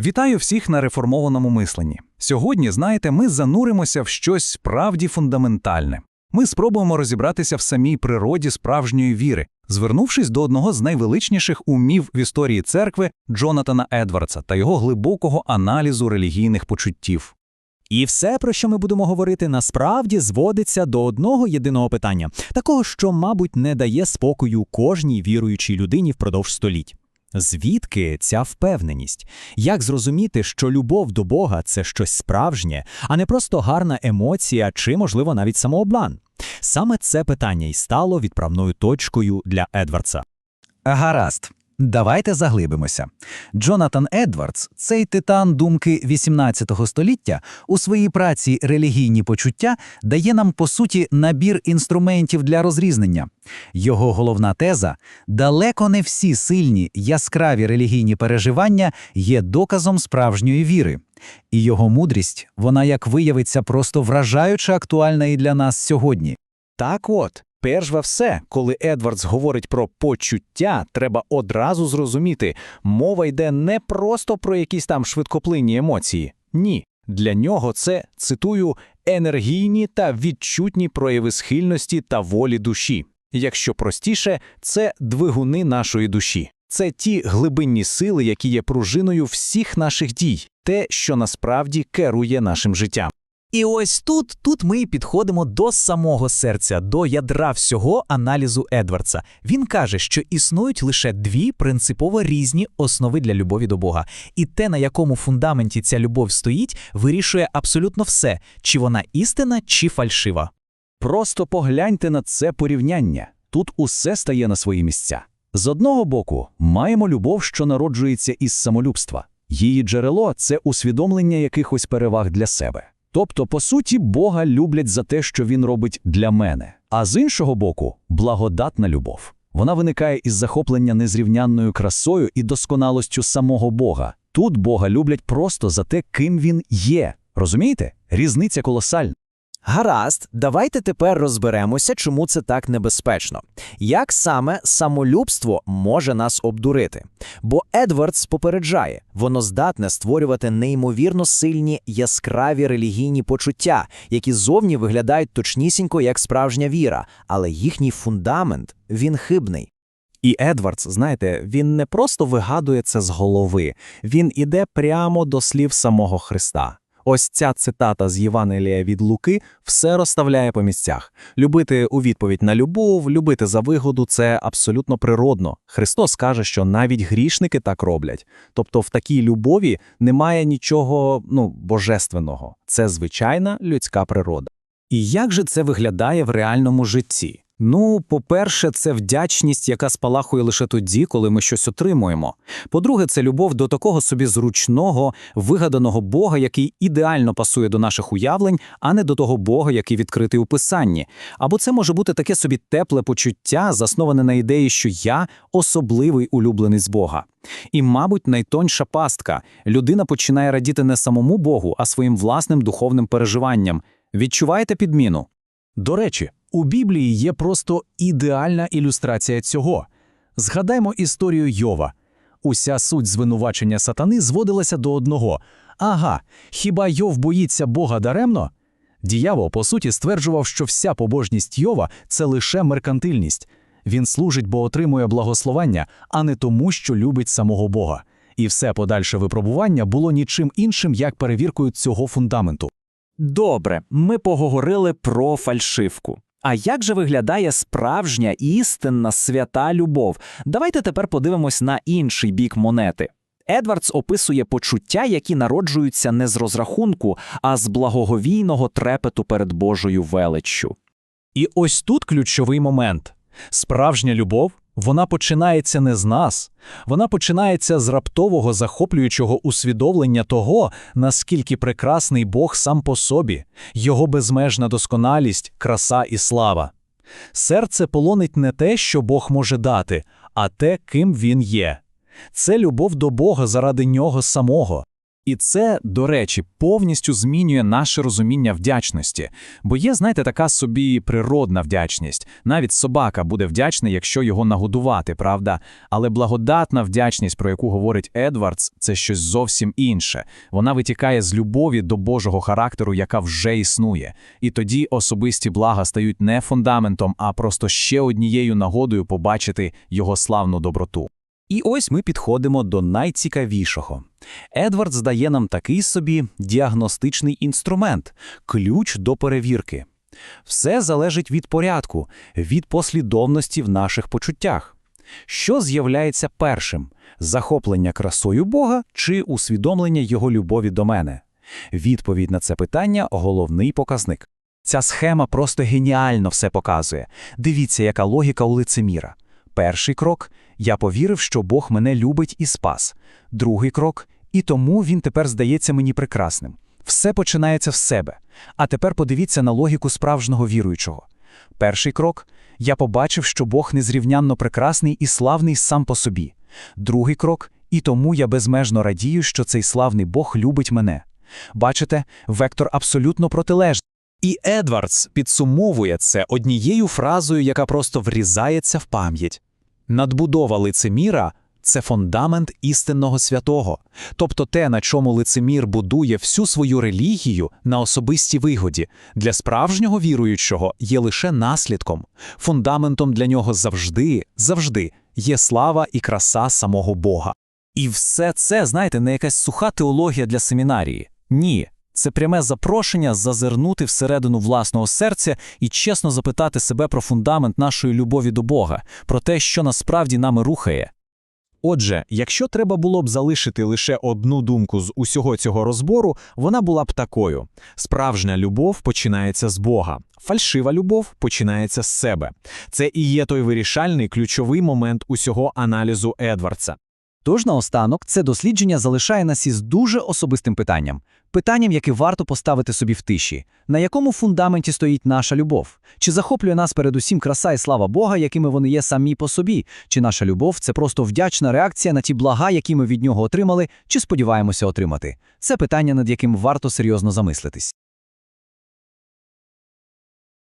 Вітаю всіх на реформованому мисленні. Сьогодні, знаєте, ми зануримося в щось справді фундаментальне. Ми спробуємо розібратися в самій природі справжньої віри, звернувшись до одного з найвеличніших умів в історії церкви Джонатана Едвардса та його глибокого аналізу релігійних почуттів. І все, про що ми будемо говорити, насправді зводиться до одного єдиного питання, такого, що, мабуть, не дає спокою кожній віруючій людині впродовж століть. Звідки ця впевненість? Як зрозуміти, що любов до Бога це щось справжнє, а не просто гарна емоція чи, можливо, навіть самообман? Саме це питання й стало відправною точкою для Едвардса. Гаразд, давайте заглибимося. Джонатан Едвардс, цей титан думки XVIII століття, у своїй праці Релігійні почуття дає нам, по суті, набір інструментів для розрізнення. Його головна теза далеко не всі сильні, яскраві релігійні переживання є доказом справжньої віри. І його мудрість, вона, як виявиться, просто вражаюче актуальна і для нас сьогодні. Так от, перш за все, коли Едвардс говорить про почуття, треба одразу зрозуміти, мова йде не просто про якісь там швидкоплинні емоції. Ні. Для нього це, цитую, енергійні та відчутні прояви схильності та волі душі. Якщо простіше, це двигуни нашої душі. Це ті глибинні сили, які є пружиною всіх наших дій, те, що насправді керує нашим життям. І ось тут, тут ми і підходимо до самого серця, до ядра всього аналізу Едвардса. Він каже, що існують лише дві принципово різні основи для любові до Бога, і те, на якому фундаменті ця любов стоїть, вирішує абсолютно все, чи вона істина, чи фальшива. Просто погляньте на це порівняння. Тут усе стає на свої місця. З одного боку, маємо любов, що народжується із самолюбства. Її джерело це усвідомлення якихось переваг для себе. Тобто, по суті, Бога люблять за те, що Він робить для мене. А з іншого боку, благодатна любов. Вона виникає із захоплення незрівнянною красою і досконалостю самого Бога. Тут Бога люблять просто за те, ким він є. Розумієте? Різниця колосальна. Гаразд, давайте тепер розберемося, чому це так небезпечно. Як саме самолюбство може нас обдурити? Бо Едвардс попереджає, воно здатне створювати неймовірно сильні яскраві релігійні почуття, які зовні виглядають точнісінько як справжня віра, але їхній фундамент він хибний. І Едвардс, знаєте, він не просто вигадує це з голови, він іде прямо до слів самого Христа. Ось ця цитата з Євангелія від Луки все розставляє по місцях. Любити у відповідь на любов, любити за вигоду це абсолютно природно. Христос каже, що навіть грішники так роблять. Тобто в такій любові немає нічого ну, божественного. Це звичайна людська природа. І як же це виглядає в реальному житті? Ну, по-перше, це вдячність, яка спалахує лише тоді, коли ми щось отримуємо. По-друге, це любов до такого собі зручного, вигаданого Бога, який ідеально пасує до наших уявлень, а не до того Бога, який відкритий у Писанні. Або це може бути таке собі тепле почуття, засноване на ідеї, що я особливий улюбленець Бога. І, мабуть, найтоньша пастка людина починає радіти не самому Богу, а своїм власним духовним переживанням. Відчуваєте підміну? До речі, у Біблії є просто ідеальна ілюстрація цього. Згадаймо історію Йова. Уся суть звинувачення сатани зводилася до одного: ага, хіба Йов боїться Бога даремно? Діявол, по суті, стверджував, що вся побожність Йова це лише меркантильність. Він служить, бо отримує благословення, а не тому, що любить самого Бога. І все подальше випробування було нічим іншим, як перевіркою цього фундаменту. Добре, ми поговорили про фальшивку. А як же виглядає справжня істинна свята любов? Давайте тепер подивимось на інший бік монети. Едвардс описує почуття, які народжуються не з розрахунку, а з благоговійного трепету перед Божою величчю. І ось тут ключовий момент. Справжня любов, вона починається не з нас, вона починається з раптового захоплюючого усвідомлення того, наскільки прекрасний Бог сам по собі, його безмежна досконалість, краса і слава. Серце полонить не те, що Бог може дати, а те, ким він є. Це любов до Бога заради нього самого. І це, до речі, повністю змінює наше розуміння вдячності. Бо є, знаєте, така собі природна вдячність. Навіть собака буде вдячна, якщо його нагодувати, правда? Але благодатна вдячність, про яку говорить Едвардс, це щось зовсім інше. Вона витікає з любові до Божого характеру, яка вже існує. І тоді особисті блага стають не фундаментом, а просто ще однією нагодою побачити його славну доброту. І ось ми підходимо до найцікавішого. Едвард здає нам такий собі діагностичний інструмент – ключ до перевірки. Все залежить від порядку, від послідовності в наших почуттях. Що з'являється першим – захоплення красою Бога чи усвідомлення Його любові до мене? Відповідь на це питання – головний показник. Ця схема просто геніально все показує. Дивіться, яка логіка у лицеміра. Перший крок – я повірив, що Бог мене любить і спас. Другий крок – і тому він тепер здається мені прекрасним. Все починається в себе. А тепер подивіться на логіку справжнього віруючого. Перший крок – я побачив, що Бог незрівнянно прекрасний і славний сам по собі. Другий крок – і тому я безмежно радію, що цей славний Бог любить мене. Бачите, вектор абсолютно протилежний. І Едвардс підсумовує це однією фразою, яка просто врізається в пам'ять. Надбудова лицеміра – це фундамент істинного святого, тобто те, на чому лицемір будує всю свою релігію на особистій вигоді, для справжнього віруючого є лише наслідком. Фундаментом для нього завжди, завжди є слава і краса самого Бога. І все це, знаєте, не якась суха теологія для семінарії. Ні. Це пряме запрошення зазирнути всередину власного серця і чесно запитати себе про фундамент нашої любові до Бога, про те, що насправді нами рухає. Отже, якщо треба було б залишити лише одну думку з усього цього розбору, вона була б такою: справжня любов починається з Бога, фальшива любов починається з себе. Це і є той вирішальний ключовий момент усього аналізу Едвардса. Тож наостанок це дослідження залишає нас із дуже особистим питанням. Питанням, яке варто поставити собі в тиші. На якому фундаменті стоїть наша любов? Чи захоплює нас передусім краса і слава Бога, якими вони є самі по собі? Чи наша любов це просто вдячна реакція на ті блага, які ми від нього отримали, чи сподіваємося отримати? Це питання, над яким варто серйозно замислитись.